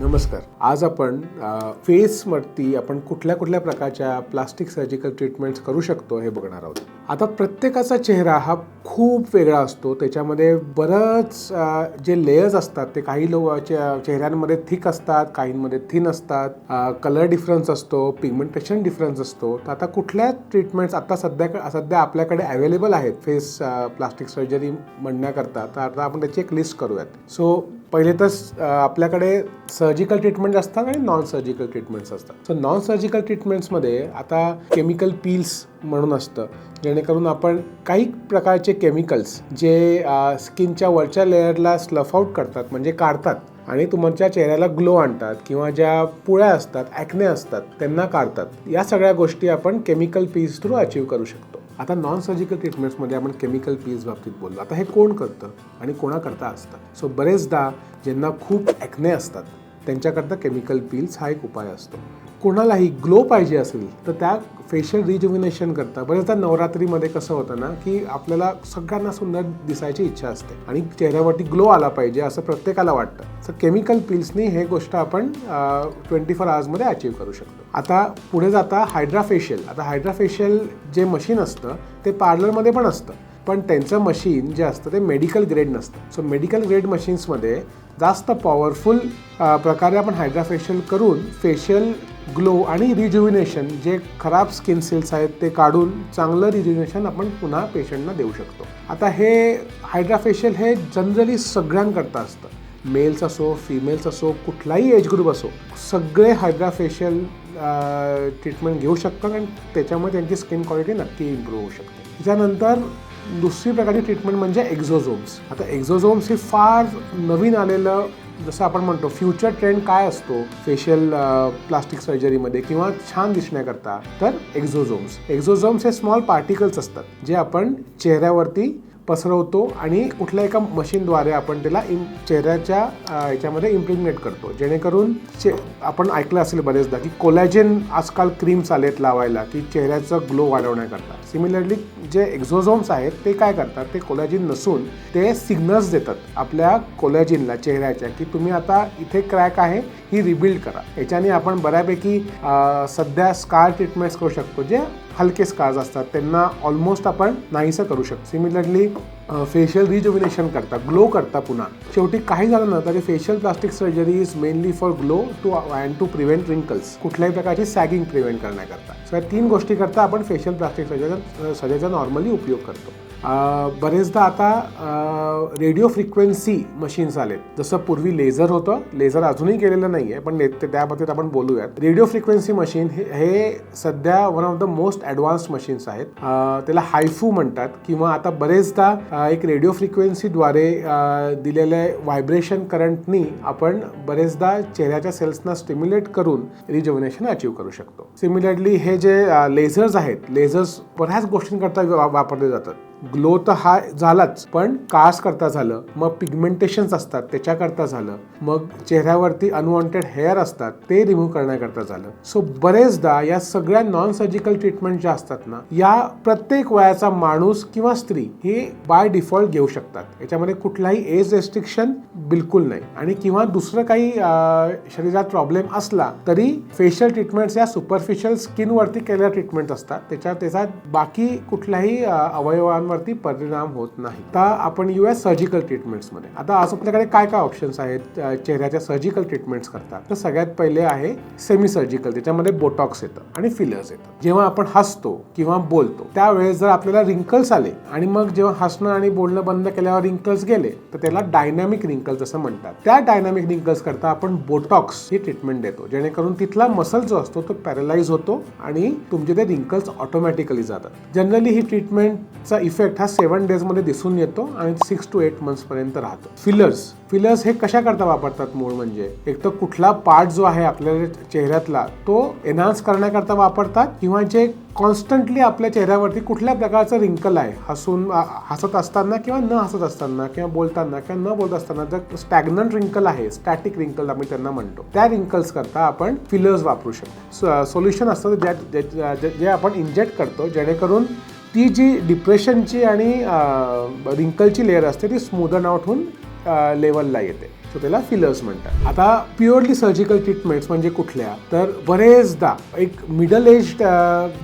नमस्कार. आज आपण फेसवरती आपण कुठल्या कुठल्या प्रकारच्या प्लास्टिक सर्जिकल ट्रीटमेंट्स करू शकतो हे बघणार आहोत. आता प्रत्येकाचा चेहरा हा खूप वेगळा असतो. त्याच्यामध्ये बरंच जे लेयर्स असतात ते काही लो चे- चेहऱ्यांमध्ये थिक असतात काहींमध्ये थिन असतात. कलर डिफरन्स असतो पिगमेंटेशन डिफरन्स असतो. तर आता कुठल्या ट्रीटमेंट्स आता सध्या सध्या आपल्याकडे अवेलेबल आहेत फेस प्लास्टिक सर्जरी म्हणण्याकरता? तर आता आपण त्याची एक लिस्ट करूयात. सो पहिले तर आपल्याकडे सर्जिकल ट्रीटमेंट असतात आणि नॉन सर्जिकल ट्रीटमेंट्स असतात. सो नॉन सर्जिकल ट्रीटमेंट्समध्ये आता केमिकल पील्स म्हणून असतं जेणेकरून आपण काही प्रकारचे केमिकल्स जे स्किनच्या वरच्या लेअरला स्लफ आउट करतात म्हणजे काढतात आणि तुमच्या चेहऱ्याला ग्लो आणतात किंवा ज्या पुळ्या असतात ॲक्ने असतात त्यांना काढतात. या सगळ्या गोष्टी आपण केमिकल पील्स थ्रू अचीव करू शकतो. आता नॉन सर्जिकल ट्रीटमेंट्समध्ये आपण केमिकल पील्स बाबतीत बोललो. आता हे कोण करतं आणि कोणाकरता असतं? सो बरेचदा ज्यांना खूप ॲक्ने असतात त्यांच्याकरता केमिकल पील्स हा एक उपाय असतो. कोणालाही ग्लो पाहिजे असेल तर त्या फेशियल रिज्युमिनेशन करता. बरेचदा नवरात्रीमध्ये कसं होतं ना की आपल्याला सगळ्यांना सुंदर दिसायची इच्छा असते आणि चेहऱ्यावरती ग्लो आला पाहिजे असं प्रत्येकाला वाटतं. तर केमिकल पिल्सनी हे गोष्ट आपण ट्वेंटी फोर आवर्समध्ये अचीव करू शकतो. आता पुढे जाता हायड्रा फेशियल आता हायड्रा फेशियल जे मशीन असतं ते पार्लरमध्ये पण असतं. पण त्यांचं मशीन जे असतं ते मेडिकल ग्रेड नसतं. सो मेडिकल ग्रेड मशीन्समध्ये जास्त पॉवरफुल प्रकारे आपण हायड्रा फेशियल करून फेशियल ग्लो आणि रिज्युविनेशन जे खराब स्किन सेल्स आहेत ते काढून चांगलं रिज्युविनेशन आपण पुन्हा पेशंटना देऊ शकतो. आता हे हायड्रा फेशियल हे जनरली सगळ्यांकरता असतं. मेल्स असो फिमेल्स असो कुठलाही एज ग्रुप असो सगळे हायड्रा फेशियल ट्रीटमेंट घेऊ शकतात आणि त्याच्यामुळे त्यांची स्किन क्वालिटी नक्की इम्प्रूव्ह होऊ शकते. त्याच्यानंतर दुसरी प्रकारची ट्रीटमेंट म्हणजे एक्झोझोम्स. आता एक्झोझोम्स हे फार नवीन आलेलं जसं आपण म्हणतो फ्युचर ट्रेंड काय असतो फेशियल प्लास्टिक सर्जरीमध्ये किंवा छान दिसण्याकरता तर एक्झोझोम्स एक्झोझोम्स हे स्मॉल पार्टिकल्स असतात जे आपण चेहऱ्यावरती पसरवतो आणि कुठल्या एका मशीनद्वारे आपण त्याला इम चेहऱ्याच्या याच्यामध्ये इम्प्रिग्नेट करतो. जेणेकरून चे आपण ऐकलं असेल बरेचदा की कोलॅजेन आजकाल क्रीम्स आलेत लावायला की चेहऱ्याचा ग्लो वाढवण्याकरता. सिमिलरली जे एक्झोझोम्स आहेत ते काय करतात? ते कोलॅजिन नसून ते सिग्नल्स देतात आपल्या कोलॅजिनला चेहऱ्याच्या की तुम्ही आता इथे क्रॅक आहे ही रिबिल्ड करा. याच्याने आपण बऱ्यापैकी सध्या स्कार ट्रीटमेंट्स करू शकतो जे हलके स्कार्स असतात. त्यांना ऑलमोस्ट आपण नाहीसं करू शकतो. सिमिलरली फेशियल रिज्युमिनेशन करता ग्लो करता पुन्हा. शेवटी काही झालं ना तरी facial plastic surgery is mainly for glow to and to prevent wrinkles कुठल्याही प्रकारची सॅगिंग प्रिव्हेंट करण्याकरता सो या तीन गोष्टी करता आपण फेशियल प्लास्टिक सर्जरीचा सर्जरीचा नॉर्मली उपयोग करतो. बरेचदा आता रेडिओ फ्रिक्वेन्सी मशीन्स आलेत. जसं पूर्वी लेझर होतं लेझर अजूनही केलेलं नाही आहे पण त्याबाबतीत आपण बोलूयात. रेडिओ फ्रिक्वेन्सी मशीन हे सध्या one of the most advance machines आहेत. त्याला हायफू म्हणतात किंवा आता बरेचदा एक रेडिओ फ्रिक्वेन्सीद्वारे दिलेले व्हायब्रेशन करंटनी आपण बरेचदा चेहऱ्याच्या सेल्सना स्टिम्युलेट करून रिजोविनेशन अचीव करू शकतो. सिमिलरली हे जे लेझर्स आहेत लेझर्स बऱ्याच गोष्टींकरता वापरले जातात. ग्लो तर हा झालाच पण कास करता झालं मग पिगमेंटेशन्स असतात त्याच्याकरता झालं मग चेहऱ्यावरती अनवॉन्टेड हेअर असतात ते रिमूव्ह करण्याकरता झालं. सो बरेचदा या सगळ्या नॉन सर्जिकल ट्रीटमेंट ज्या असतात ना या प्रत्येक वयाचा माणूस किंवा स्त्री हे बाय डिफॉल्ट घेऊ शकतात. याच्यामध्ये कुठलाही एज रेस्ट्रिक्शन बिलकुल नाही. आणि किंवा दुसरं काही शरीरात प्रॉब्लेम असला तरी फेशियल ट्रीटमेंट्स या सुपरफिशियल स्किनवरती केलेल्या ट्रीटमेंट असतात. त्याच्या त्याचा बाकी कुठल्याही अवयवांना अवयवांवरती परिणाम होत नाही. तर आपण येऊया सर्जिकल ट्रीटमेंट्समध्ये आता आज आपल्याकडे काय काय ऑप्शन्स आहेत? चेहऱ्याच्या सर्जिकल ट्रीटमेंट्स करतात. तर सगळ्यात पहिले आहे सेमी सर्जिकल त्याच्यामध्ये बोटॉक्स येतं आणि फिलर्स येतं. जेव्हा आपण हसतो किंवा बोलतो त्यावेळेस जर आपल्याला रिंकल्स आले आणि मग जेव्हा हसणं आणि बोलणं बंद केल्यावर रिंकल्स गेले तर त्याला डायनॅमिक रिंकल्स असं म्हणतात. त्या डायनॅमिक रिंकल्स करता आपण बोटॉक्स ही ट्रीटमेंट देतो. जेणेकरून तिथला मसल जो असतो तो पॅरलाइज होतो आणि तुमचे ते रिंकल्स ऑटोमॅटिकली जातात. जनरली ही ट्रीटमेंटचा इफेक्ट हा सेवन डेजमध्ये दिसून येतो आणि सिक्स टू एट मंथ्सपर्यंत राहतो. फिलर्स फिलर्स हे कशा करता वापरतात मूळ म्हणजे? एक तर कुठला पार्ट जो आहे आपल्या चेहऱ्यातला तो एनहान्स करण्याकरता वापरतात किंवा जे कॉन्स्टंटली आपल्या चेहऱ्यावरती कुठल्या प्रकारचं रिंकल आहे हसून हसत असताना किंवा न हसत असताना किंवा बोलताना किंवा न बोलत असताना जर स्टॅग्नंट रिंकल आहे स्टॅटिक रिंकल आम्ही त्यांना म्हणतो त्या रिंकल्स करता आपण फिलर्स वापरू शकतो. सोल्युशन असतं ज्या ज्या- जे आपण इंजेक्ट करतो जेणेकरून ती जी डिप्रेशनची आणि रिंकलची लेअर असते ती स्मूदन आउट होऊन लेवलला येते. सो त्याला फिलर्स म्हणतात. आता प्युअरली सर्जिकल ट्रीटमेंट्स म्हणजे कुठल्या? तर बरेचदा एक मिडल एज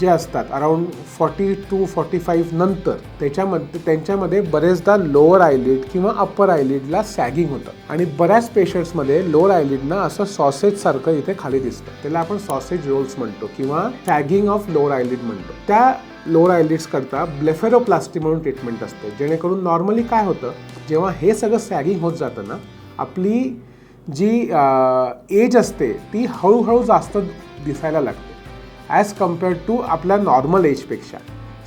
जे असतात around forty to forty five नंतर त्याच्यामध्ये त्यांच्यामध्ये बरेचदा लोअर आयलिड किंवा अप्पर आयलिडला सॅगिंग होतं. आणि बऱ्याच पेशंट्समध्ये लोअर आयलिडना असं सॉसेज सारखं इथे खाली दिसतं. त्याला आपण सॉसेज रोल्स म्हणतो किंवा सॅगिंग ऑफ लोअर आयलिड म्हणतो. त्या लोअर आयलिड्स करता ब्लेफेरोप्लास्टी म्हणून ट्रीटमेंट असते. जेणेकरून नॉर्मली काय होतं जेव्हा हे सगळं सॅगिंग होत जातं ना आपली जी एज असते ती हळूहळू जास्त दिसायला लागते. ॲज कम्पेअर्ड टू आपल्या नॉर्मल एजपेक्षा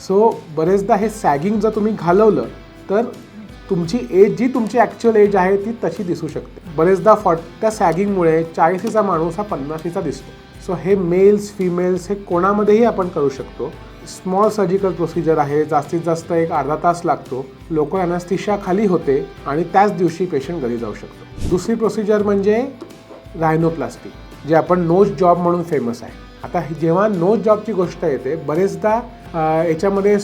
सो बरेचदा हे सॅगिंग जर तुम्ही घालवलं तर तुमची एज जी तुमची ॲक्च्युअल एज आहे ती तशी दिसू शकते. बरेचदा फॉट त्या सॅगिंगमुळे चाळीसीचा माणूस हा पन्नाशीचा दिसतो. सो हे मेल्स फिमेल्स हे कोणामध्येही आपण करू शकतो. स्मॉल सर्जिकल प्रोसिजर आहे जास्तीत जास्त एक अर्धा तास लागतो. लोक अॅनास्थिशा खाली होते आणि त्याच दिवशी पेशंट घरी जाऊ शकतो. दुसरी प्रोसिजर म्हणजे रायनोप्लास्टी जे आपण नोज जॉब म्हणून फेमस आहे. आता जेव्हा नोज जॉबची गोष्ट येते बरेचदा याच्यामध्ये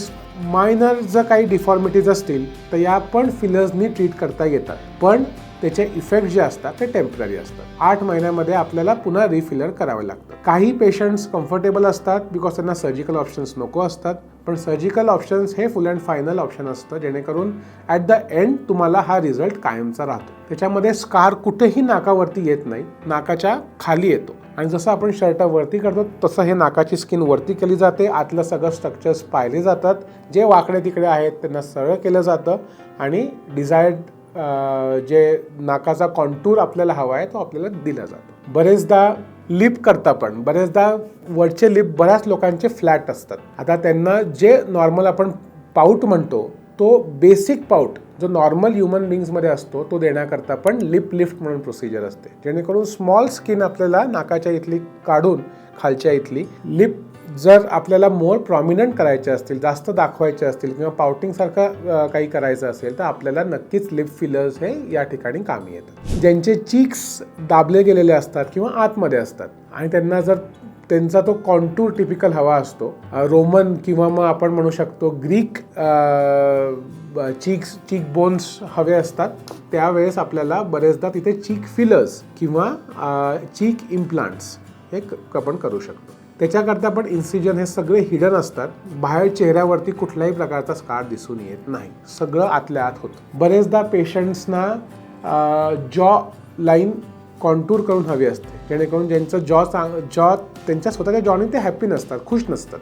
मायनर जर काही डिफॉर्मिटीज असतील तर या पण फिलर्सनी ट्रीट करता येतात. पण त्याचे इफेक्ट जे असतात ते टेंपररी असतात. आठ महिन्यामध्ये आपल्याला पुन्हा रिफिलर करावं लागतं काही पेशंट्स कम्फर्टेबल असतात बिकॉज त्यांना सर्जिकल ऑप्शन्स नको असतात. पण सर्जिकल ऑप्शन्स हे फुल अँड फायनल ऑप्शन असतं. जेणेकरून ॲट द एंड तुम्हाला हा रिझल्ट कायमचा राहतो. त्याच्यामध्ये स्कार कुठेही नाकावरती येत नाही. नाकाच्या खाली येतो. आणि जसं आपण शर्ट वरती करतो तसं हे नाकाची स्किन वरती केली जाते. आतलं सगळं स्ट्रक्चर्स पाहिले जातात. जे वाकडे तिकडे आहेत त्यांना सरळ केलं जातं. आणि डिझायर्ड जे नाकाचा कॉन्टूर आपल्याला हवा आहे तो आपल्याला दिला जातो. बरेचदा लिप करता पण बरेचदा वरचे लिप बऱ्याच लोकांचे फ्लॅट असतात. आता त्यांना जे नॉर्मल आपण पाऊट म्हणतो तो बेसिक पाऊट जो नॉर्मल ह्युमन बिंग्समध्ये असतो तो देण्याकरता पण लिप लिफ्ट म्हणून प्रोसिजर असते. जेणेकरून स्मॉल स्किन आपल्याला नाकाच्या इथली काढून खालच्या इथली लिप जर आपल्याला मोर प्रॉमिनंट करायचे असतील जास्त दाखवायचे असतील किंवा पाउटिंगसारखं काही करायचं असेल तर आपल्याला नक्कीच लिप फिलर्स हे या ठिकाणी कामी येतात. ज्यांचे चीक्स दाबले गेलेले असतात किंवा आतमध्ये असतात आणि त्यांना जर त्यांचा तो कॉन्टूर टिपिकल हवा असतो रोमन किंवा मग आपण म्हणू शकतो ग्रीक चीक्स चीक बोन्स हवे असतात त्यावेळेस आपल्याला बरेचदा तिथे चीक फिलर्स किंवा चीक इम्प्लांट्स हे क- आपण करू शकतो. त्याच्याकरता पण इन्सिजन हे सगळे हिडन असतात. बाहेर चेहऱ्यावरती कुठल्याही प्रकारचा स्कार दिसून येत नाही. सगळं आतल्या आत होतं. बरेचदा पेशंट्सना जॉ लाईन कॉन्टूर करून हवी असते. जेणेकरून ज्यांचं जॉ चांग जॉ त्यांच्या स्वतःच्या जॉने ते हॅप्पी नसतात खुश नसतात.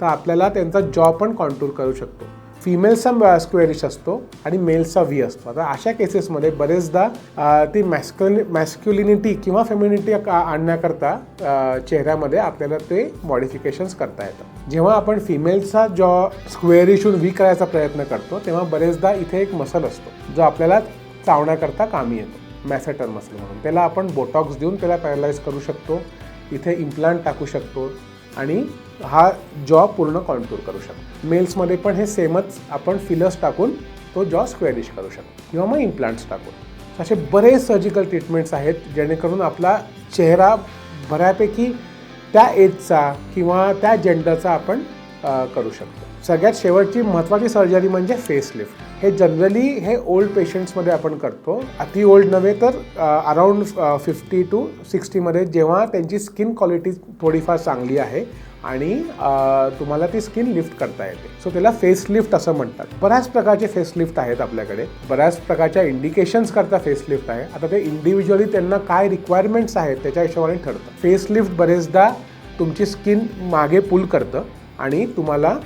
तर आपल्याला त्यांचा जॉ पण कॉन्टूर करू शकतो. फिमेलचा स्क्वेरिश असतो आणि मेलचा व्ही असतो. आता अशा केसेसमध्ये बरेचदा ती मॅस्क्युलि मॅस्क्युलिनिटी किंवा फेमिनिटी आणण्याकरता चेहऱ्यामध्ये आपल्याला ते मॉडिफिकेशन्स करता येतात जेव्हा आपण फिमेलचा जॉ स्क्वेअरिशून व्ही करायचा प्रयत्न करतो तेव्हा बरेचदा इथे एक मसल असतो जो आपल्याला चावण्याकरता कामी येतो. मॅसेटर मसल म्हणून. त्याला आपण बोटॉक्स देऊन त्याला पॅरलाइज करू शकतो. इथे इम्प्लांट टाकू शकतो. आणि हा जॉ पूर्ण कॉन्टूर करू शकतो. मेल्समध्ये पण हे सेमच आपण फिलर्स टाकून तो जॉ स्क्वेअरिश करू शकतो. किंवा मग इम्प्लांट्स टाकून. असे बरेच सर्जिकल ट्रीटमेंट्स आहेत जेणेकरून आपला चेहरा बऱ्यापैकी त्या एजचा किंवा त्या जेंडरचा आपण करू शकतो. सगळ्यात शेवटची महत्त्वाची सर्जरी म्हणजे फेसलिफ्ट हे जनरली हे ओल्ड पेशंट्समध्ये आपण करतो. अति ओल्ड नव्हे तर अराउंड फिफ्टी टू सिक्स्टीमध्ये जेव्हा त्यांची स्किन क्वालिटी थोडीफार चांगली आहे आणि तुम्हाला ती स्किन लिफ्ट करता येते. सो त्याला फेस लिफ्ट असं म्हणतात. बऱ्याच प्रकारचे फेस लिफ्ट आहेत आपल्याकडे. बऱ्याच प्रकारच्या इंडिकेशन्स करता फेस लिफ्ट आहे. आता ते इंडिव्हिज्युअली त्यांना काय रिक्वायरमेंट्स आहेत त्याच्या हिशोबाने ठरतं. फेस लिफ्ट बरेचदा तुमची स्किन मागे पुल करतं आणि तुम्हाला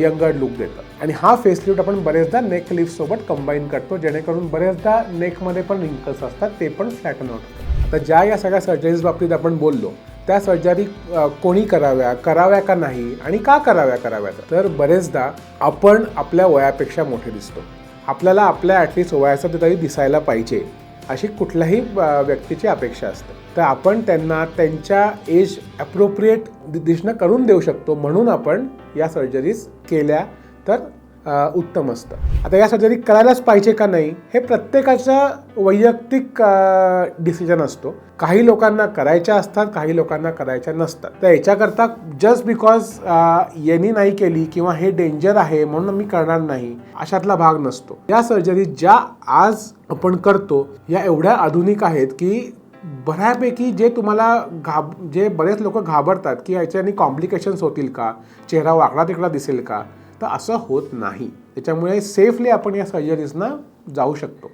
यंगर लुक देतं. आणि हा फेसलिफ्ट आपण बरेचदा नेक लिफ्टसोबत कंबाईन करतो जेणेकरून बरेचदा नेकमध्ये पण रिंकल्स असतात ते पण फ्लॅटन होतात. आता ज्या या सगळ्या सर्जरीज बाबतीत आपण बोललो त्या सर्जरी कोणी कराव्या कराव्या का नाही आणि का कराव्या कराव्यात? तर बरेचदा आपण आपल्या वयापेक्षा मोठे दिसतो. आपल्याला आपल्या ॲटलिस्ट वयाचं तरी दिसायला पाहिजे. अशी कुठल्याही व्यक्तीची अपेक्षा असते. तर आपण त्यांना त्यांच्या एज ॲप्रोप्रिएट दिशनं करून देऊ शकतो म्हणून आपण या सर्जरीज केल्या तर उत्तम असतं. आता या सर्जरी करायलाच पाहिजे का नाही हे प्रत्येकाचा वैयक्तिक डिसिजन असतो. काही लोकांना करायच्या असतात काही लोकांना करायच्या नसतात. तर याच्याकरता जस्ट बिकॉज यांनी नाही केली किंवा हे डेंजर आहे म्हणून मी करणार नाही अशातला भाग नसतो. या सर्जरी ज्या आज आपण करतो या एवढ्या आधुनिक आहेत की बऱ्यापैकी जे तुम्हाला घाब जे बरेच लोक घाबरतात की याच्याने कॉम्प्लिकेशन्स होतील का? चेहरा वाकडा तिकडा दिसेल का? तर असं होत नाही. त्याच्यामुळे सेफली आपण या सर्जरीजना जाऊ शकतो.